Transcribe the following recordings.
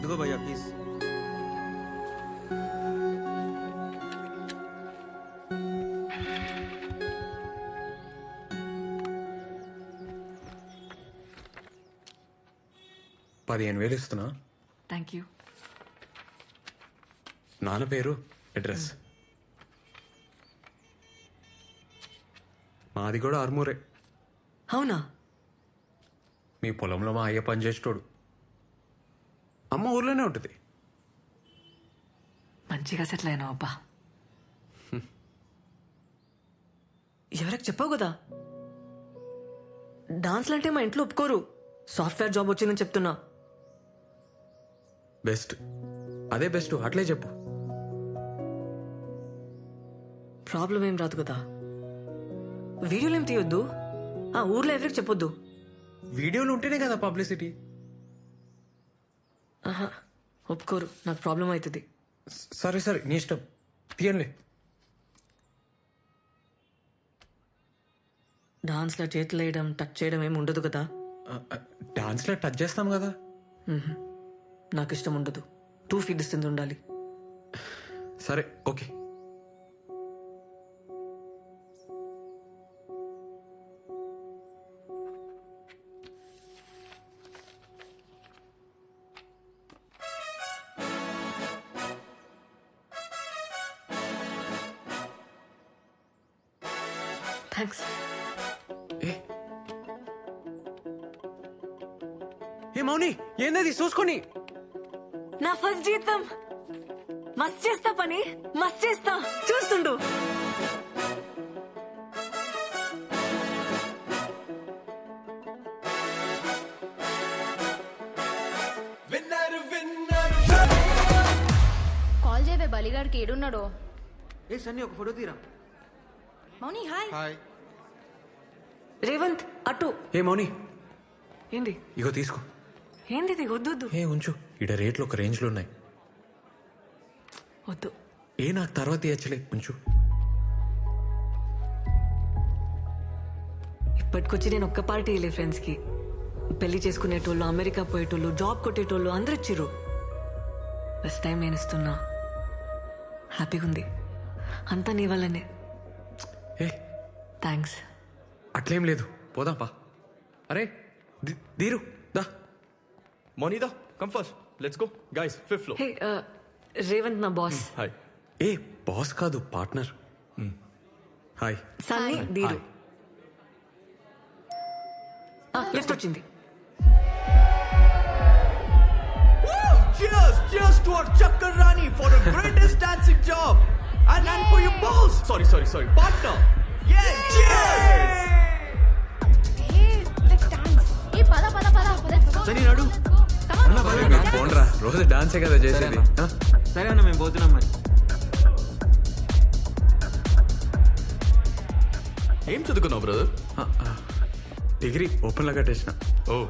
ఇదిగో భయ్యా ప్లీజ్ పదిహేను వేలు ఇస్తున్నా. థ్యాంక్ యూ నాన్న పేరు అడ్రస్. మాది కూడా ఆర్మూరే. అవునా? మీ పొలంలో మా అయ్య పని చేసేటోడు అమ్మ ఊర్లోనే ఉంటుంది. మంచిగా సెటిల్ అయినావు అబ్బా. ఎవరికి చెప్పావు కదా? డాన్స్లు అంటే మా ఇంట్లో ఒప్పుకోరు. సాఫ్ట్వేర్ జాబ్ వచ్చిందని చెప్తున్నా. బెస్ట్. అదే బెస్ట్. అట్లే చెప్పు. ప్రాబ్లం ఏం రాదు కదా. వీడియోలు ఏం తీయొద్దు? ఆ ఊర్లో ఎవరికి చెప్పొద్దు? వీడియోలు ఉంటేనే కదా పబ్లిసిటీ. ఆహా ఒప్పుకోరు. నాకు ప్రాబ్లం అవుతుంది. సరే సరే నీ ఇష్టం. తీయండి. డాన్స్లో చేతులు వేయడం టచ్ చేయడం ఏమి ఉండదు కదా? డాన్స్లో టచ్ చేస్తాం కదా? నాకు ఇష్టం ఉండదు. టూ ఫీట్ డిస్టెన్స్ ఉండాలి. సరే ఓకే. ఏందది చూసుకొని. నా ఫస్ట్ జీతం. మస్త్ చేస్తా పని మస్త్ చేస్తా. చూస్తుండు. కాల్ చేయవే బలిగాడికి ఏడున్నాడో. ఏ సన్నీ ఒక ఫోటో తీరా? మౌని హాయ్. రేవంత్ అటు. ఏ మౌని? ఏంది? ఇగో తీసుకో. ఏంది ఇది? వద్దు వద్దు. ఏ ఉంచు. ఇడ రేట్లు ఒక రేంజ్లో ఉన్నాయి. వద్దు. ఏ నాకు తర్వాత ఇచ్చలే ఉంచు. ఇప్పటికొచ్చి నేను ఒక్క పార్టీ వెళ్ళే ఫ్రెండ్స్కి పెళ్ళి చేసుకునేటోళ్ళు అమెరికా పోయేటోళ్ళు జాబ్ కొట్టేటోళ్ళు అందరు ఇచ్చిర్రు. ఫస్ట్ టైం నేను ఇస్తున్నా హ్యాపీగా ఉంది. అంతా నీ వల్లనే. ఏ? థ్యాంక్స్ అట్లేం లేదు. పోదాం పా అరే దీరు దా. Monida, come first. Let's go. Guys, fifth floor. Hey Revanth నా బాస్ Hi. ఏ బాస్ కాదు పార్ట్నర్ హాయ్ సన్నీ దీరు లిఫ్ట్ వచ్చింది Cheers! Cheers to our Chakkar Rani for the greatest dancing job! And, and for your boss! Sorry, sorry, sorry. Partner! Yeah! Cheers! రోజు డాన్సే కదా చేసేది? సరే అన్న. మేము పోతున్నాం మరి. ఏం చదువుకున్నావు బ్రదర్. డిగ్రీ ఓపెన్లో కట్టేసిన. ఓ.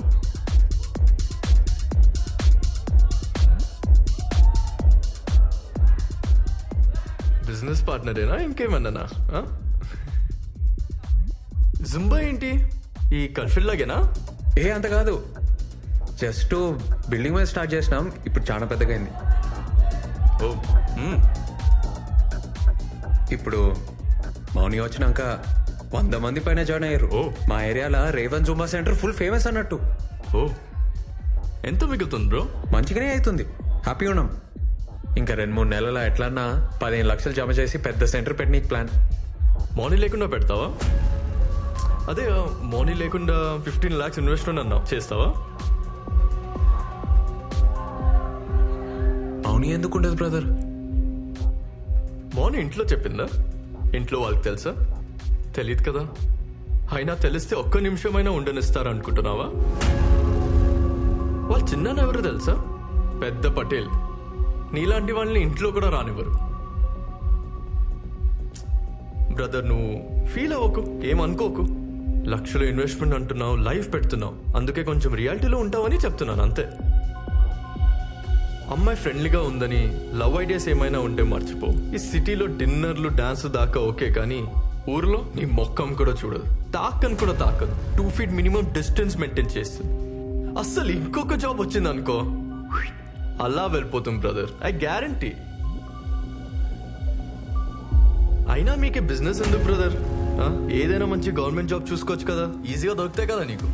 బిజినెస్ పార్ట్నరేనా ఇంకేమన్నానా? జుంబా ఏంటి? ఈ కల్ఫిల్ లాగేనా? ఏ అంత కాదు. జస్ట్ బిల్డింగ్ మీద స్టార్ట్ చేసినాం ఇప్పుడు చాలా పెద్దగా అయింది ఓ మ్మ్. ఇప్పుడు మౌని వచ్చినాక వంద మంది పైన జాయిన్ అయ్యారు. ఓ. మా ఏరియాలో Revan Zumba centre full famous అన్నట్టు. ఓ. ఎంత మిగులుతుంది బ్రో? మంచిగానే అవుతుంది హ్యాపీగా ఉన్నాం. ఇంకా రెండు మూడు నెలల ఎట్లన్నా పదిహేను లక్షలు జమ చేసి పెద్ద సెంటర్ పెట్టనీకి ప్లాన్. మార్నింగ్ లేకుండా పెడతావా? అదే మార్నింగ్ లేకుండా ఫిఫ్టీన్ లాక్స్ ఇన్వెస్ట్మెంట్ అన్నావు. చేస్తావా? ఎందుకు ఉండదు బ్రదర్? మార్నింగ్ ఇంట్లో చెప్పిందా? ఇంట్లో వాళ్ళకి తెలుసా? తెలియదు కదా. అయినా తెలిస్తే ఒక్క నిమిషమైనా ఉండనిస్తారనుకుంటున్నావా? వాళ్ళు చిన్న ఎవరు తెలుసా? పెద్ద పటేల్. నీలాంటి వాళ్ళని ఇంట్లో కూడా రానివ్వరు. బ్రదర్ నువ్వు ఫీల్ అవ్వకు ఏమనుకోకు. లక్షలు ఇన్వెస్ట్మెంట్ అంటున్నావు లైఫ్ పెడుతున్నావు. అందుకే కొంచెం రియాలిటీలో ఉంటావని చెప్తున్నాను అంతే. అమ్మాయి ఫ్రెండ్లీగా ఉందని లవ్ ఐడియాస్ ఏమైనా ఉంటే మర్చిపో. ఈ సిటీలో డిన్నర్లు డాన్స్ దాకా ఓకే కానీ ఊర్లో నీ మొక్కం కూడా చూడదు. తాకని కూడా తాకదు. Two feet minimum distance maintain చేస్తుంది అస్సలు ఇంకొక జాబ్ వచ్చింది అనుకో అలా వెళ్ళిపోతాం బ్రదర్ ఐ గ్యారంటీ అయినా మీకే బిజినెస్ ఎందుకు బ్రదర్ ఏదైనా మంచి గవర్నమెంట్ జాబ్ చూసుకోవచ్చు కదా. ఈజీగా దొరుకుతాయి కదా నీకు.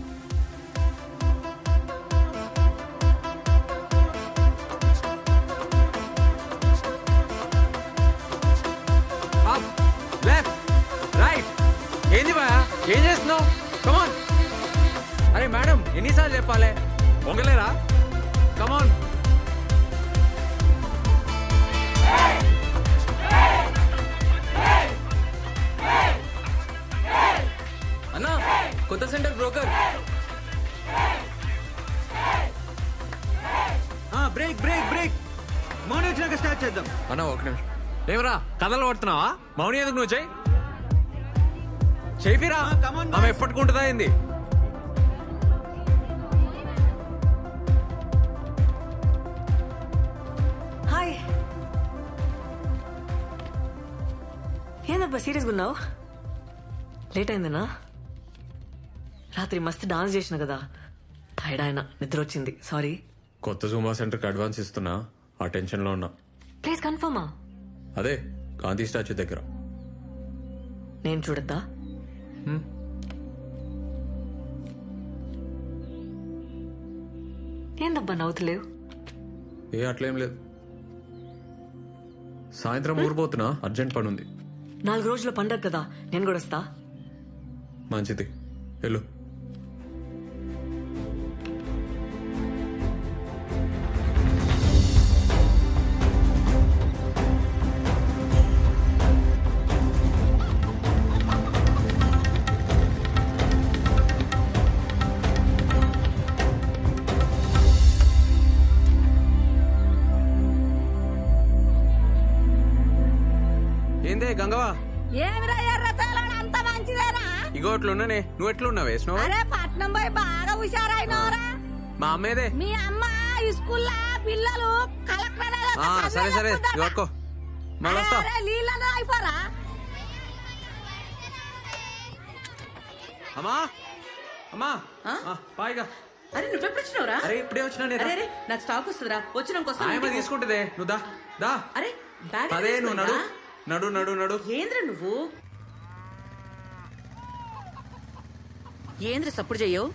పొంగలేరా? కమాన్ అన్నా కొత్త centre broker. Break break break. Mouni వచ్చినాక స్టార్ట్ చేద్దాం. అన్న ఒక నిమిషం. ఏమరా కథలు పడుతున్నావా? మౌని ఎందుకు నువ్వు చెయ్యి చేపిరా. ఆమె ఎప్పటికుంటుందా ఏంది? ఏందబ్బా సీరియస్గా ఉన్నావు? లేట్ అయిందనా? రాత్రి మస్తు డాన్స్ చేసిన కదా. టైర్డ్ ఆయన నిద్ర వచ్చింది. సారీ కొత్త జూమా సెంటర్కి అడ్వాన్స్ ఇస్తున్నా. ఆ టెన్షన్లో ఉన్నా. ప్లీజ్ కన్ఫర్మా అదే గాంధీ స్టాచ్యూ దగ్గర. నేను చూడద్దా? ఏందబ్బా నవ్వుతలేవు? ఏ అట్లేం లేదు. సాయంత్రం ఊరిపోతున్నా అర్జెంట్ పని ఉంది నాలుగు రోజుల పండగ కదా నేను కూడా వస్తా. మంచిది. వెళ్ళు. గంగవా ఏమిరా ఎర్ర తెలంగాణ అంత మంచిదేనా? ఇగో అట్లున్నానే. నువ్వు ఎట్లున్నావు? వేసినావు? అరే పట్నం పోయి బాగా హుషారైనవరా మా అమ్మేదే మీ అమ్మ ఈ స్కూల్లో పిల్లలు కలెక్టర్ ఆ, సరే సరే. మళ్ళీ వస్తా నీళ్ళలో అయిపోరా. అమ్మా. అమ్మా. ఆ, పాయిగా అరే నువ్వెప్పుడు వచ్చినావురా? అరే ఇప్పుడే వచ్చినా నేను అరే అరే నాకు స్టాక్ వస్తుందిరా. వచ్చినాక వస్తా ఆయమ్మ తీసుకుంటుందే. నువ్వు దా. దా. అరే బ్యాగ్ అదే నువ్వు నడు. తీసుకురా? నడు నడు నడు ఏంద్ర నువ్వు ఏంద్ర సప్పుడు చెయ్యవు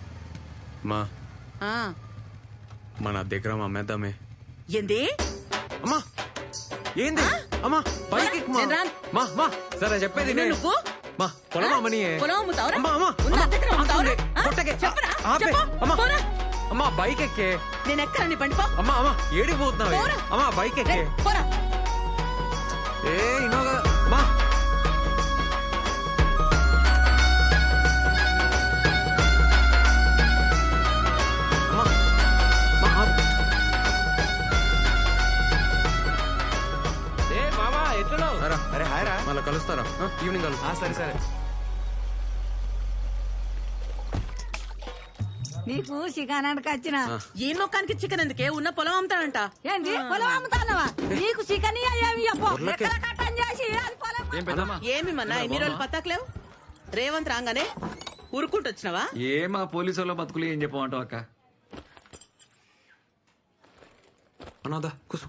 మా ఆ, మన దగ్గర మా అమ్మేద్దామే ఏంది అమ్మా ఏంది అమ్మా పైకి ఎక్కు, మా. నేను రాను. మా మా సరే చెప్పేది నేను. నువ్వు? మా పొలం? అమ్మని పొలం అమ్ముతావురా? అమ్మా అమ్మా ఉన్న అమ్మా, దగ్గర అమ్ముతావురా? ఆపండి. ఆ? కొట్టకే. చెప్పరా? ఆపే. చెప్పు. అమ్మా పోరా. అమ్మా బైక్ ఎక్కే నేను ఎక్కడ నీ బండి పో అమ్మా అమ్మా ఏడికి పోతున్నావే పోరా. అమ్మా బైక్ ఎక్కే పోరా ఏ ఇన్నోగా మా. అరే హాయ్ రా. మళ్ళీ కలుస్తారా? ఈవినింగ్ కలుస్తా. సరే సరే. నీకు చికెనానికి వచ్చిన. ఏ మొక్కానికి చికెన్ ఎందుకే? ఉన్న పొలం అమ్ముతాడంట ఏంటి? పొలం అమ్ముతానవా? నీకు చికెన్ ఏమి ఏమి మన్నా? ఎన్ని రోజులు పత్తాకలేవు రేవంత్ రాగానే ఉరుక్కుంటూ వచ్చినావా? ఏ మా పోలీసు వాళ్ళ బతుకులు ఏం చెప్పమంటావు అక్క? అనాదా కూసు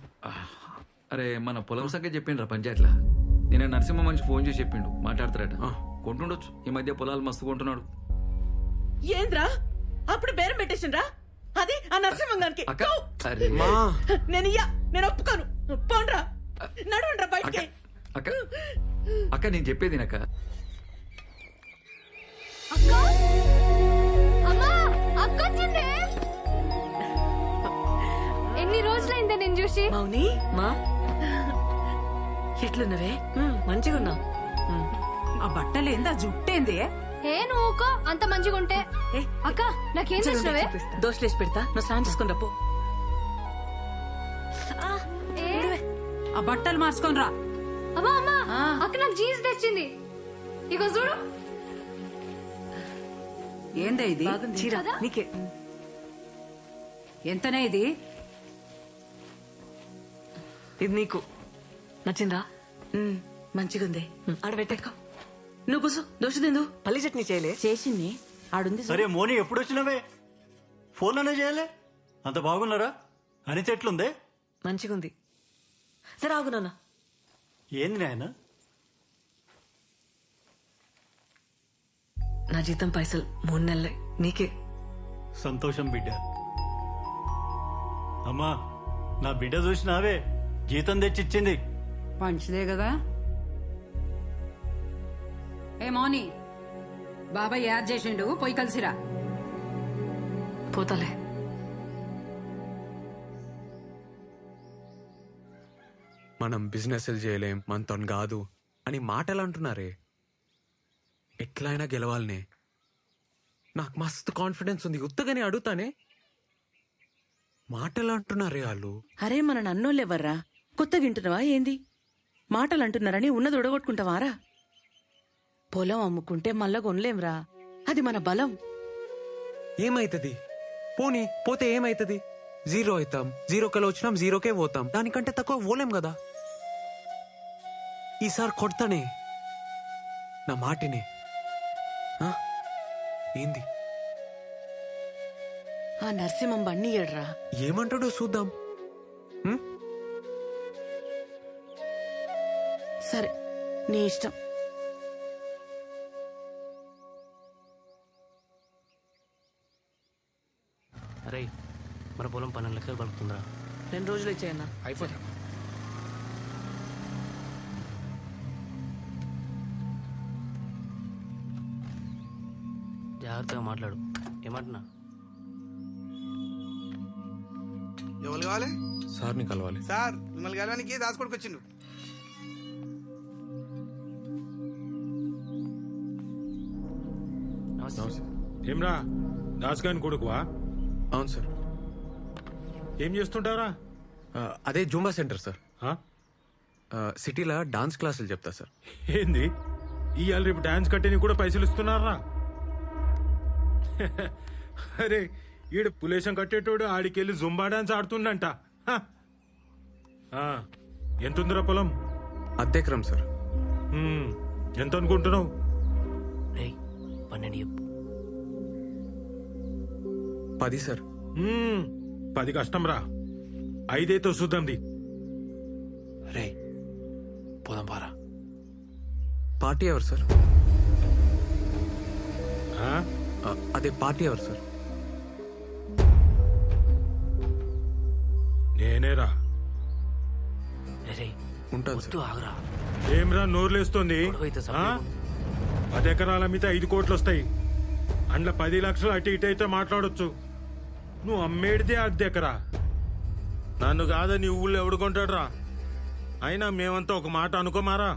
అరే మన పొలం సంగతి చెప్పిండ్రా పంచాయతీలా? నేను నరసింహ మనిషి ఫోన్ చేసి చెప్పిండు మాట్లాడతారట. కొంటుండొచ్చు. ఈ మధ్య పొలాలు మస్తు కొంటున్నాడు. ఏంద్రా? అప్పుడు బేరం పెట్టేసిండ్రా? అది ఆ నరసింహంగానికి అక్క అరే మా! నేను ఇయ్యా నేను ఒప్పుకోను. పోండ్రా. నడవండ్రా అక్క బయటికి. అక్క అక్క నేను చెప్పేది అక్క అక్క? అమ్మా అక్క వచ్చిందే. ఎన్ని రోజులైందే నేను చూసి? మౌని? మా? ఎట్లున్నవే? మంచిగున్నా. ఆ బట్టలు ఏందా జుట్టేంది? ఏ నువ్వు ఊకో, అంత మంచిగా ఉంటే. ఏ, అక్క నాకేం చేసినవే చూపిస్తా. దోశలేసి పెడతా. నువ్వు స్నానం చేసుకుని రప్పు ఏ? ఆ బట్టలు మార్చుకొని రా. అమ్మా అమ్మా అక్క నాకు జీన్స్ తెచ్చింది. ఇగో చూడు. ఏందా ఇది? చీర. కదా? నీకే. ఎంతనే ఇది? ఇది నీకు. నచ్చిందా? మంచిగుంది. ఆడ పెట్టేకో నువ్వు కూసు దోశ తిందు. పల్లి చట్నీ చేయలే. చేసింది. ఆడుంది. సరే మోని ఎప్పుడు వచ్చినవే ఫోన్లోనే చేయలే? అంత బాగున్నారా? అనిత ఎట్లుందే మంచిగుంది. సరే ఆగు నాన్న. ఏంది నాయన? నా జీతం పైసలు మూడు నెలలే. నీకే. సంతోషం బిడ్డ. అమ్మా నా బిడ్డ చూసినావే? జీతం తెచ్చిచ్చింది. మంచిదే కదా. ఏ మౌని. బాబాయ్ యాద్ చేసిండు. పోయి కలిసిరా. పోతాలే. మనం బిజినెస్ చేయలేం మనతో కాదు అని మాటలు అంటున్నారే ఎట్లయినా గెలవాలనే. నాకు మస్తు కాన్ఫిడెన్స్ ఉంది. ఉత్తగానే అడుగుతానే. మాటలు అంటున్నారే వాళ్ళు. అరే మన నన్నోళ్ళెవర్రా? కొత్తగా వింటున్నావా ఏంది? మాటలు అంటున్నారని ఉన్నది ఉడగొట్టుకుంటావారా? పొలం అమ్ముకుంటే మళ్ళా కొనలేంరా. అది మన బలం. ఏమైతుంది? పోనీ పోతే ఏమైతుంది? జీరో అవుతాం జీరోకెళ్ళి వచ్చినాం జీరోకే పోతాం. దానికంటే తక్కువ పోలేం కదా? ఈసారి కొడతానే. నా మాటిని. ఆ? ఏంది? ఆ నరసింహం బండి ఏడ్రా ఏమంటాడో చూద్దాం? సరే నీ ఇష్టం. మన పొలం పన్నెండు లక్షలు పలుకుతుందిరా. రెండు రోజులు ఇచ్చేయన్నా అయిపోతా. జాగ్రత్తగా మాట్లాడు. ఏమంటున్నా? ఎవరు కావాలి? సార్ని కలవాలి. సార్ మిమ్మల్ని కలవడానికి దాచుకోడికి వచ్చిండు. నమస్తే. ఏమ్రా? దాస్గాని కొడుకువా? అవును సార్. ఏం చేస్తుంటారా అదే జూంబా సెంటర్ సార్. సిటీలో డాన్స్ క్లాసులు చెప్తా సార్. ఏంది? ఇవాళ రేపు డాన్స్ కట్టేని కూడా పైసలు ఇస్తున్నారా? అరే ఈడు పులేశం కట్టేటోడు ఆడికెళ్ళి జుంబా డాన్స్ ఆడుతుండంట. హ. ఆ, ఎంతుందిరా పొలం? అద్దెక్రమ్ సార్. ఎంత అనుకుంటున్నావు పన్నెండు చెప్పు. పది సార్. పది కష్టం రా ఐదైతే చూద్దాంది రే పోదాం పారా పార్టీ ఎవరు సార్? అదే పార్టీ ఎవరు సార్? నేనేరా. ఉంటాను ఆగురా. ఏమ్రా నోర్లేస్తుంది? పది ఎకరాల మీద ఐదు కోట్లు వస్తాయి అందులో పది లక్షలు అటు ఇటు అయితే మాట్లాడొచ్చు. నువ్వు అమ్మేడితే అర్ధ ఎకరా నన్ను కాదని ఊళ్ళో ఎవడు కొంటాడురా? అయినా మేమంతా ఒక మాట అనుకోమారా?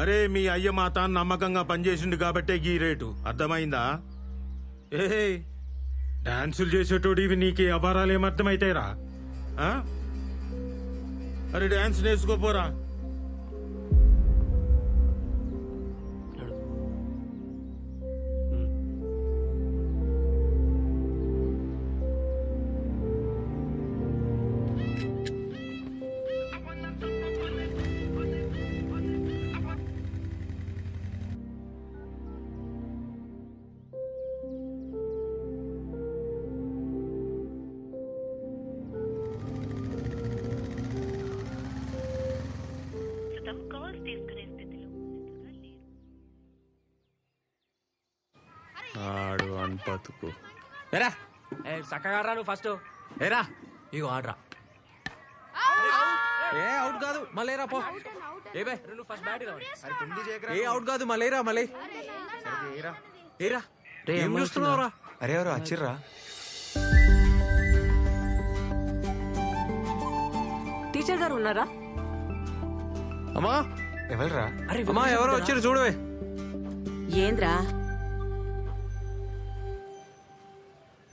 అరే మీ అయ్య మా తాను నమ్మకంగా పనిచేసిండు కాబట్టే ఈ రేటు. అర్థమైందా? ఏ డాన్సులు చేసేటోడు ఇవి నీకు అపారాలు ఏమర్థమైతాయిరా ఆ? అరే డాన్స్ నేర్చుకోపోరా. ఏరా? ఏ చక్కగా రా నువ్వు ఫస్ట్. ఏరా? ఇగో ఆడరా. ఏ అవుట్ కాదు మళ్ళీరా పో. ఏ బే నువ్వు ఫస్ట్ బ్యాట్ ఏ అవుట్ కాదు మళ్ళీరా మళ్ళీ. ఏరా? రే, ఏం చూస్తున్నావురా అరే ఎవరు? వచ్చిర్రా టీచర్ గారు ఉన్నారా? అమ్మా. ఎవరురా? అరే అమ్మా ఎవరో వచ్చారు చూడవే ఏంద్రా?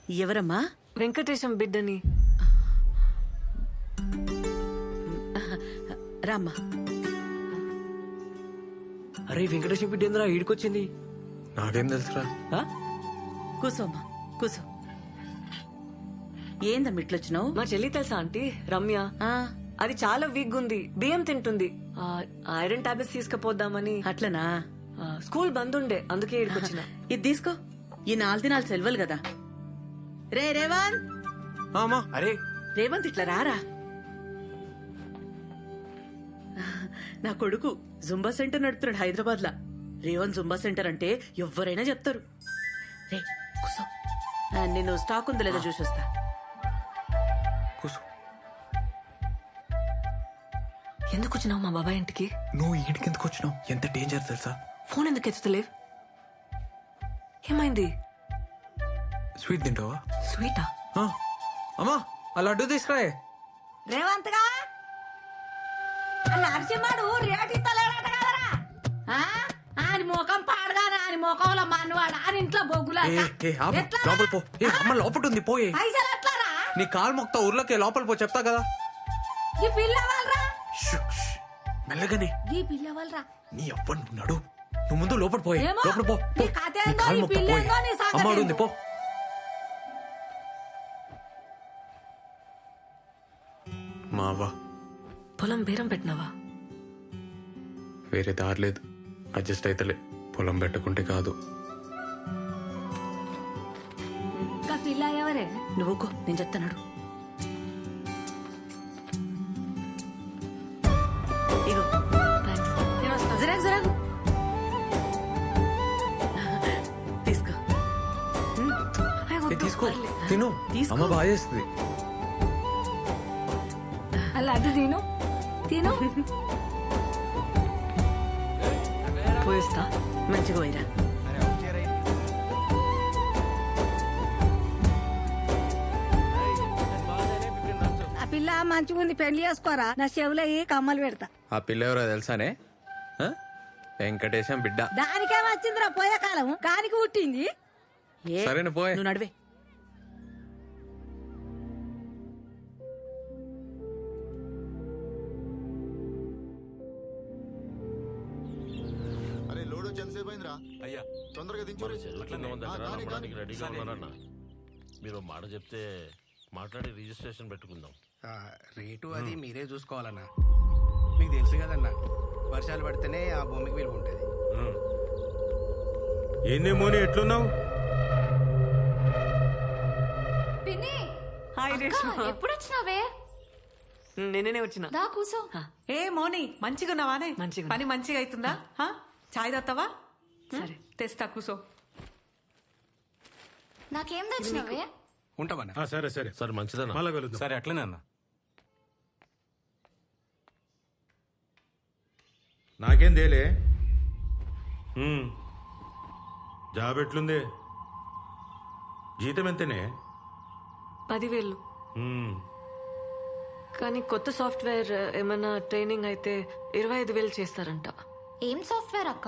ఎవరమ్మా? వెంకటేశం బిడ్డని. రామ్మా. అరే వెంకటేశ్వర బిడ్డ ఏందిరా? ఈడికొచ్చింది. నాకేం తెలుసురా? కూసోమ్మా కూసో ఏందమ్మా ఇట్లొచ్చినావు? మా చెల్లి తెలుసా ఆంటీ? రమ్య. ఆ, అది చాలా వీక్ ఉంది బియ్యం తింటుంది. ఆ, ఐరన్ టాబ్లెట్స్ తీసుకుపోద్దామని. అట్లనా? స్కూల్ బంద్ ఉండే అందుకే ఇది తీసుకో. ఈ నాలుగు దినాలు సెలవులు కదా. రే రేవంత్ అమ్మా. అరే. రేవంత్ ఇట్లా రారా? నా కొడుకు జుంబా సెంటర్ నడుపుతున్నాడు హైదరాబాద్ లా రేవన్ జుంబా సెంటర్ అంటే ఎవరైనా చెప్తారు. రే కూసో. నేను స్టాక్ ఉందో లేదో చూసి వస్తా కూసు. ఎందుకు వచ్చినావు మా బాబాయ్ ఇంటికి? నువ్వు ఈడికి ఎందుకు వచ్చినావు? ఎంత డేంజర్ తెలుసా? ఫోన్ ఎందుకు ఎత్తుతలేవు? ఏమైంది? స్వీట్ తింటావా? స్వీటా? ఆ, అమ్మా ఆ లడ్డు తీసుకురాయే. రేవంత్గా నరసింహడు రేటు ఇస్తలేడట కదరా. ఆ? ముఖం పాడగానే ముఖంలో మనవాడు ఇంట్లో బొగ్గులా ఏ ఏ ఆపు, లోపల పో. ఏ అమ్మ లోపల ఉంది పోయే. పైసలు ఎట్లారా? నీ కాలు మొక్తా ఊర్లోకి లోపల పో చెప్తా కదా. ఈ పిల్ల వాళ్ళరా షూ, షూ. మెల్లగానే ఈ పిల్ల వాళ్ళరా నీ నడు. నువ్వు ముందు లోపల పోయే. ఏమో, లోపల పో. నీ పో. కథ నీ ఏందో, కాలు నీ మొక్తా పిల్ల పోయే. ఏందో, నీ సంగతి అమ్మ ఉంది ఏందో. మావా. పొలం బేరం పెట్టినావా? వేరే దారి లేదు. అడ్జస్ట్ అయితలే. పొలం పెట్టుకుంటే కాదు. ఇంకా పిల్ల ఎవరే? నువ్వుకో నేను చెప్తాను ఇగో నేను వస్తా. తీసుకో. ఏ, తీసుకో. తిను. తీసుకో. అమ్మ బాగా చేస్తుంది. అది తిను. తిను. పోయిస్తా. మంచిగా పోయిరా. ఆ పిల్ల మంచిగా ఉంది పెళ్ళి చేసుకోరా? నా చెవులో ఈ కమ్మలు పెడతా. ఆ పిల్ల ఎవరో తెలుసానే? ఆ? వెంకటేశం బిడ్డ. దానికేం వచ్చిందిరా పోయే కాలం? కానికి పుట్టింది? ఏ? సరేనా పోయే. నువ్వు నడివే. తొందరగా దించు. రెడీగా ఉన్నారన్న మీరు మాట చెప్తే మాట్లాడి రిజిస్ట్రేషన్ పెట్టుకుందాం. ఆ, రేటు అది మీరే చూసుకోవాలన్నా. మీకు తెలుసు కదన్నా వర్షాలు పడితేనే ఆ భూమికి విలువ ఉంటుంది. ఏంది మోని ఎట్లున్నావు? పిన్ని! హాయ్ అక్క, ఎప్పుడు వచ్చినావే నిన్ననే వచ్చిన. దా కూసో. ఏ మోని మంచిగా ఉన్నావానే మంచిగా పని మంచిగా అవుతుందా? హా? చాయ్ తాగుతావా? సరే తెస్తా కూసో. నాకేం తెచ్చినావే? ఉంటామన్నా ఆ, సరే సరే. సరే మంచిదన్న. మళ్ళా కలుద్దాం. సరే అట్లనే అన్న. నాకేం తేలే. జాబ్ ఎట్లుంది? జీతం ఎంతనే? పదివేలు. కానీ కొత్త సాఫ్ట్వేర్ ఏమైనా ట్రైనింగ్ అయితే ఇరవై ఐదు వేలు చేస్తారంట. ఏం సాఫ్ట్వేర్ అక్క?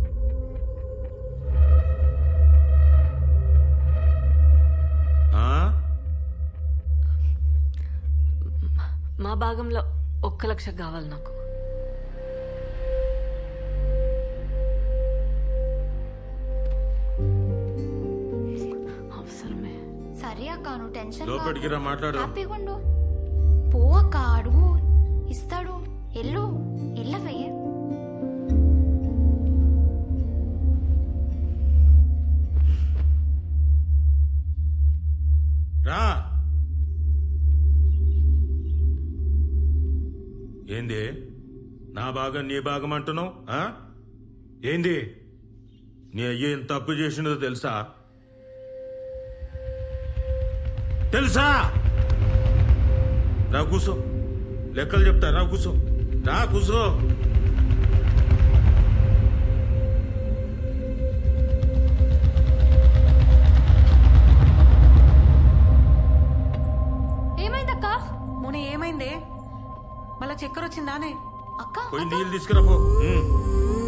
భాగంలో ఒక్క లక్ష కావాలి నాకు. అవసరమే. సరే అక్క నువ్వు టెన్షన్ లోపలికి రా మాట్లాడు. హ్యాపీగా ఉండు పో అక్క అడుగు. ఇస్తాడు. ఎల్లు. ఎల్లవే. భాగం నీ భాగం అంటున్నావు? ఆ? ఏంది? నీ అయ్య ఎంత తప్పు చేసినదో తెలుసా? తెలుసా? రా కూసో. లెక్కలు చెప్తా రా కూసో. రా కూసో. ఏమైంది అక్క మోని ఏమైందే? మళ్ళా చక్కెర వచ్చిందానే? అక్క పోయి నీళ్ళు తీసుకురా పో. ఉమ్.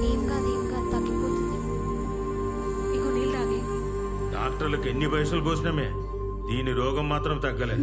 ఏం కాదు ఏం కాదు తగ్గిపోతుంది. ఇగో నీళ్ళు తాగి. డాక్టర్లకు ఎన్ని పైసలు పోసినామే? దీని రోగం మాత్రం తగ్గలే